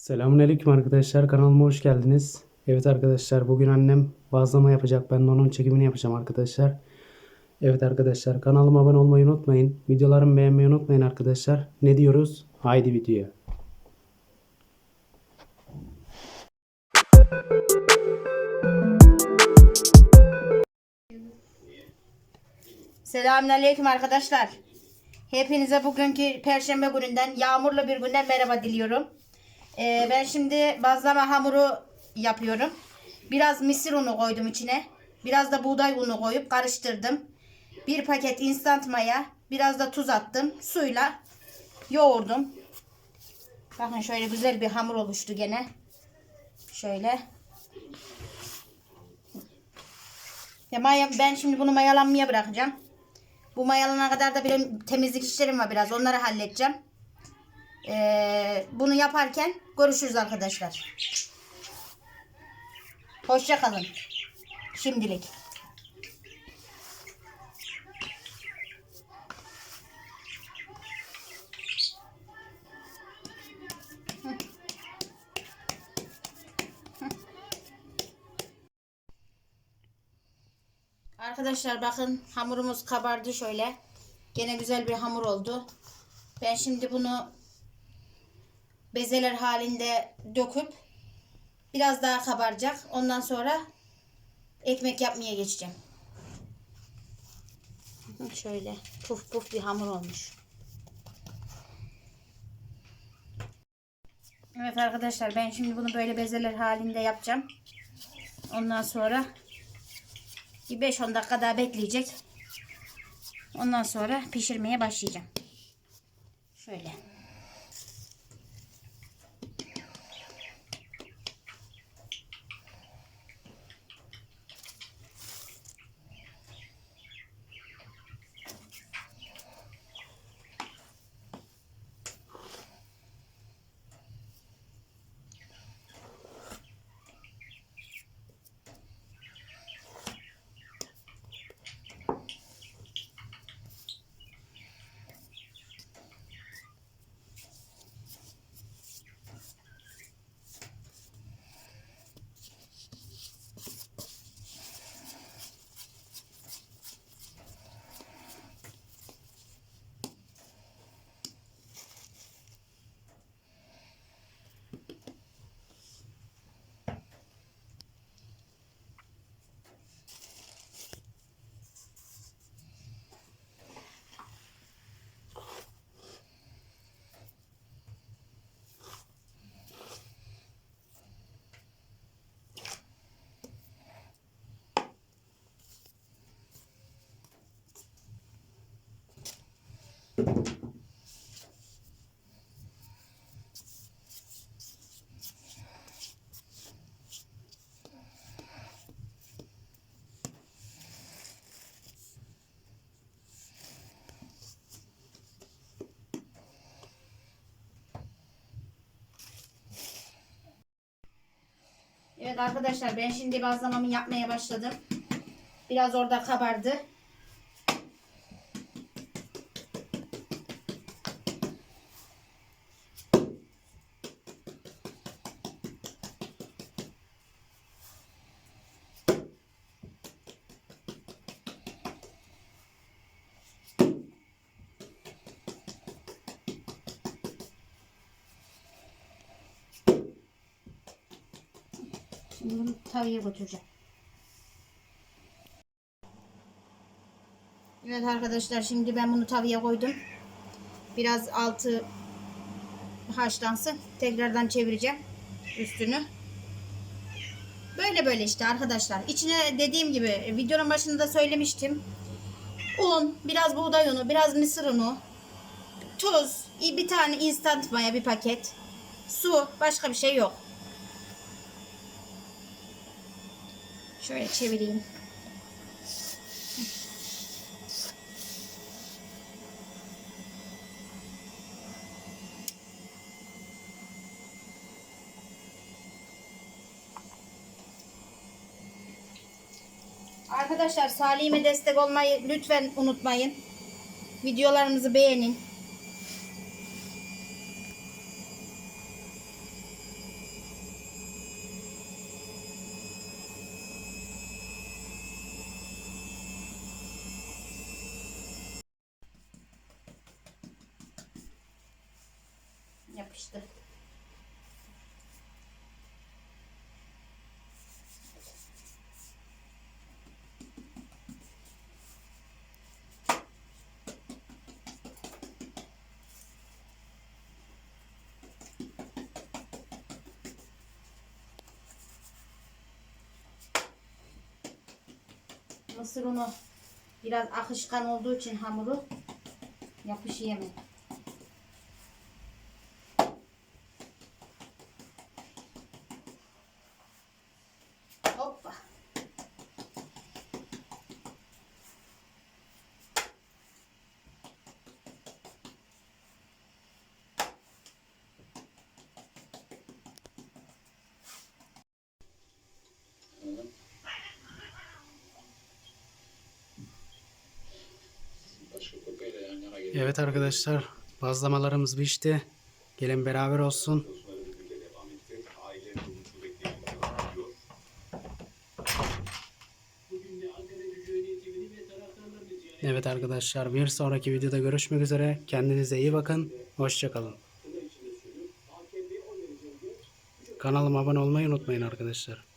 Selamünaleyküm arkadaşlar kanalıma hoş geldiniz. Evet arkadaşlar bugün annem bazlama yapacak. Ben de onun çekimini yapacağım arkadaşlar. Evet arkadaşlar kanalıma abone olmayı unutmayın. Videolarımı beğenmeyi unutmayın arkadaşlar. Ne diyoruz? Haydi videoya. Selamünaleyküm arkadaşlar. Hepinize bugünkü perşembe gününden yağmurlu bir günden merhaba diliyorum. Ee, ben şimdi bazlama hamuru yapıyorum. Biraz mısır unu koydum içine. Biraz da buğday unu koyup karıştırdım. Bir paket instant maya, biraz da tuz attım. Suyla yoğurdum. Bakın şöyle güzel bir hamur oluştu gene. Şöyle. Ya maya, ben şimdi bunu mayalanmaya bırakacağım. Bu mayalana kadar da benim temizlik işlerim var biraz. Onları halledeceğim. Ee, bunu yaparken görüşürüz arkadaşlar. Hoşça kalın. Şimdilik. Arkadaşlar bakın hamurumuz kabardı şöyle. Gene güzel bir hamur oldu. Ben şimdi bunu bezeler halinde döküp biraz daha kabaracak. Ondan sonra ekmek yapmaya geçeceğim. Şöyle puf puf bir hamur olmuş. Evet arkadaşlar ben şimdi bunu böyle bezeler halinde yapacağım. Ondan sonra bir 5-10 dakika daha bekleyecek. Ondan sonra pişirmeye başlayacağım. Şöyle. Evet arkadaşlar ben şimdi bazlamamı yapmaya başladım. Biraz orada kabardı. Şimdi bunu tavaya götüreceğim. Evet arkadaşlar şimdi ben bunu tavaya koydum. Biraz altı haşlansın. Tekrardan çevireceğim üstünü. Böyle böyle işte arkadaşlar. İçine dediğim gibi videonun başında söylemiştim. Un, biraz buğday unu, biraz mısır unu, tuz, bir tane instant maya bir paket, su, başka bir şey yok. Şöyle çevireyim. Arkadaşlar Salih'ime destek olmayı lütfen unutmayın. Videolarımızı beğenin. Yapıştı. Mısır unu biraz akışkan olduğu için hamuru yapışıyemedi. Evet arkadaşlar bazlamalarımız pişti. Gelin beraber olsun. Evet arkadaşlar bir sonraki videoda görüşmek üzere. Kendinize iyi bakın. Hoşçakalın. Kanalıma abone olmayı unutmayın arkadaşlar.